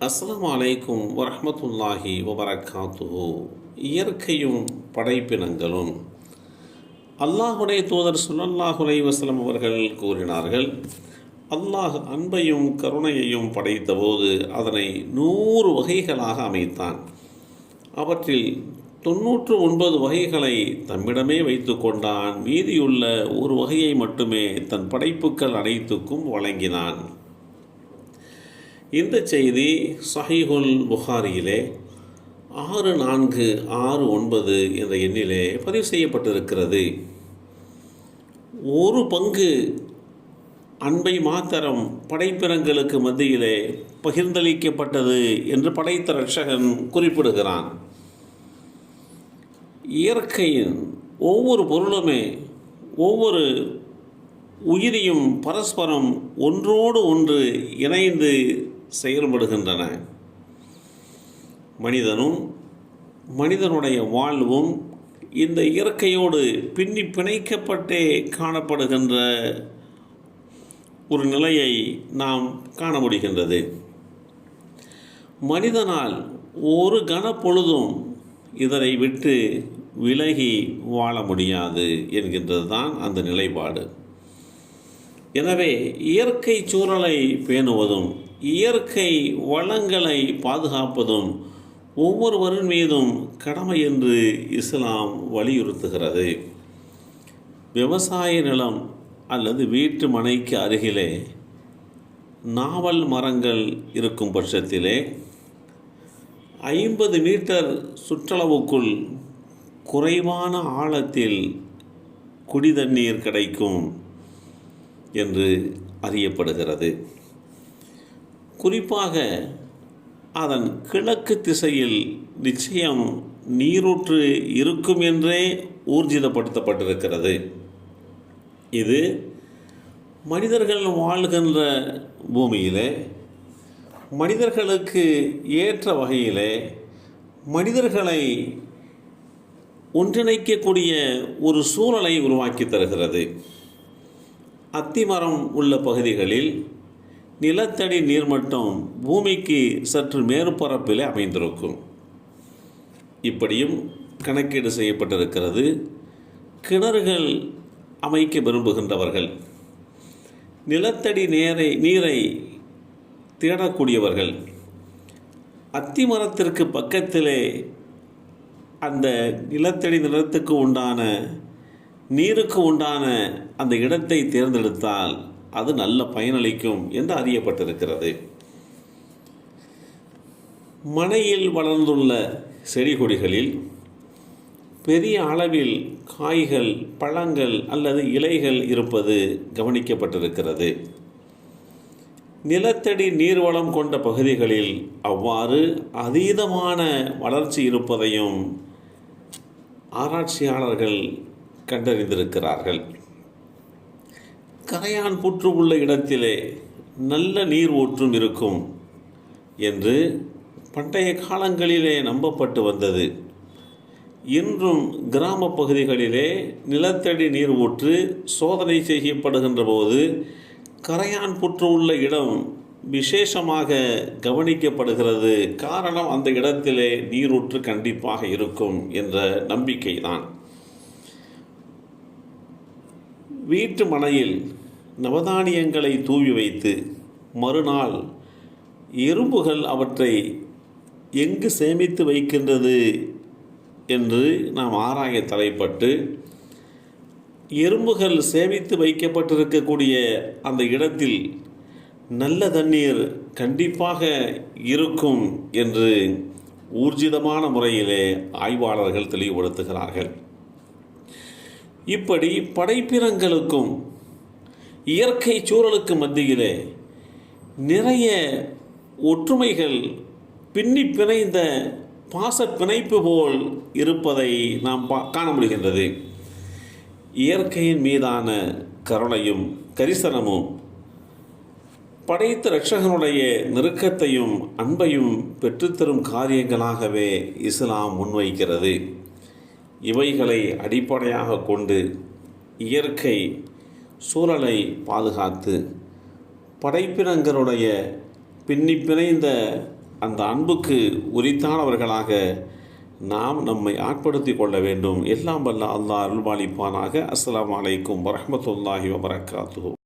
அஸ்லாம் அலைக்கும் வரமத்துல்லாஹி வபரகாத்துஹு. இயற்கையும் படைப்பினங்களும் அல்லாஹுடைய தூதர் ஸல்லல்லாஹு வசலம் அவர்கள் கூறினார்கள் அல்லாஹ் அன்பையும் கருணையையும் படைத்தபோது அதனை நூறு வகைகளாக அமைத்தான். அவற்றில் தொன்னூற்று ஒன்பது வகைகளை தம்மிடமே வைத்து கொண்டான். மீதியுள்ள ஒரு வகையை மட்டுமே தன் படைப்புக்கள் அனைத்துக்கும் வழங்கினான். இந்த செய்தி சஹீஹுல் புகாரியிலே ஆறு நான்கு ஆறு ஒன்பது என்ற எண்ணிலே பதிவு செய்யப்பட்டிருக்கிறது. ஒரு பங்கு அன்பை மாத்திரம் படைப்பினங்களுக்கு மத்தியிலே பகிர்ந்தளிக்கப்பட்டது என்று படைத்த ரட்சகன் குறிப்பிடுகிறான். இயற்கையின் ஒவ்வொரு பொருளுமே ஒவ்வொரு உயிரியும் பரஸ்பரம் ஒன்றோடு ஒன்று இணைந்து செயல்படுகின்றன. மனிதனும் மனிதனுடைய வாழ்வும் இந்த இயற்கையோடு பின்னி பிணைக்கப்பட்டே காணப்படுகின்ற ஒரு நிலையை நாம் காண முடிகின்றது. மனிதனால் ஒரு கணப்பொழுதும் இதனை விட்டு விலகி வாழ முடியாது என்கின்றது தான் அந்த நிலைப்பாடு. எனவே இயற்கை சூழலை பேணுவதும் இயற்கை வளங்களை பாதுகாப்பதும் ஒவ்வொருவரின் மீதும் கடமை என்று இஸ்லாம் வலியுறுத்துகிறது. விவசாய நிலம் அல்லது வீட்டு மனைக்கு அருகிலே நாவல் மரங்கள் இருக்கும் பட்சத்திலே ஐம்பது மீட்டர் சுற்றளவுக்குள் குறைவான ஆழத்தில் குடிதண்ணீர் கிடைக்கும் என்று அறியப்படுகிறது. குறிப்பாக அதன் கிழக்கு திசையில் நிச்சயம் நீரூற்று இருக்கும் என்றே ஊர்ஜிதப்படுத்தப்பட்டிருக்கிறது. இது மனிதர்கள் வாழ்கின்ற பூமியிலே மனிதர்களுக்கு ஏற்ற வகையிலே மனிதர்களை ஒன்றிணைக்கக்கூடிய ஒரு சூழலை உருவாக்கி தருகிறது. அத்திமரம் உள்ள பகுதிகளில் நிலத்தடி நீர்மட்டம் பூமிக்கு சற்று மேற்பரப்பிலே அமைந்திருக்கும். இப்படியும் கணக்கீடு செய்யப்பட்டிருக்கிறது. கிணறுகள் அமைக்க விரும்புகின்றவர்கள் நிலத்தடி நேரை நீரை தேடக்கூடியவர்கள் அத்திமரத்திற்கு பக்கத்திலே அந்த நிலத்தடி நிலத்துக்கு உண்டான நீருக்கு உண்டான அந்த இடத்தை தேர்ந்தெடுத்தால் அது நல்ல பயனளிக்கும் என்று அறியப்பட்டிருக்கிறது. மனையில் வளர்ந்துள்ள செடி கொடிகளில் பெரிய அளவில் காய்கள் பழங்கள் அல்லது இலைகள் இருப்பது கவனிக்கப்பட்டிருக்கிறது. நிலத்தடி நீர்வளம் கொண்ட பகுதிகளில் அவ்வாறு அதீதமான வளர்ச்சி இருப்பதையும் ஆராய்ச்சியாளர்கள் கண்டறிந்திருக்கிறார்கள். கரையான் புற்று உள்ள இடத்திலே நல்ல நீர் ஊற்றும் இருக்கும் என்று பண்டைய காலங்களிலே நம்பப்பட்டு வந்தது. இன்றும் கிராம பகுதிகளிலே நிலத்தடி நீர் ஊற்று சோதனை செய்யப்படுகின்ற போது கரையான் புற்று உள்ள இடம் விசேஷமாக கவனிக்கப்படுகிறது. காரணம் அந்த இடத்திலே நீரூற்று கண்டிப்பாக இருக்கும் என்ற நம்பிக்கை தான் வீட்டு மனையில் நவதானியங்களை தூவி வைத்து மறுநாள் எறும்புகள் அவற்றை எங்கு சேமித்து வைக்கின்றது என்று நாம் ஆராய தலைப்பட்டு எறும்புகள் சேமித்து வைக்கப்பட்டிருக்கக்கூடிய அந்த இடத்தில் நல்ல தண்ணீர் கண்டிப்பாக இருக்கும் என்று ஊர்ஜிதமான முறையிலே ஆய்வாளர்கள் தெளிவுபடுத்துகிறார்கள். இப்படி படைப்பினங்களுக்கும் இயற்கை சூழலுக்கு மத்தியிலே நிறைய ஒற்றுமைகள் பின்னி பிணைந்த பாச பிணைப்பு போல் இருப்பதை நாம் பா காண முடிகின்றது. இயற்கையின் மீதான கருணையும் கரிசனமும் படைத்த ரட்சகனுடைய நெருக்கத்தையும் அன்பையும் பெற்றுத்தரும் காரியங்களாகவே இஸ்லாம் முன்வைக்கிறது. இவைகளை அடிப்படையாக கொண்டு இயற்கை சூழலை பாதுகாத்து படைப்பினங்களுடைய பின்னி பிணைந்த அந்த அன்புக்கு உரித்தானவர்களாக நாம் நம்மை ஆட்படுத்தி கொள்ள வேண்டும். எல்லாம் வல்ல அல்லாஹ் அருள்பாலிப்பானாக. அஸ்லாம் அலைக்கும் வரமத்துல்லாஹி வபரகாத்து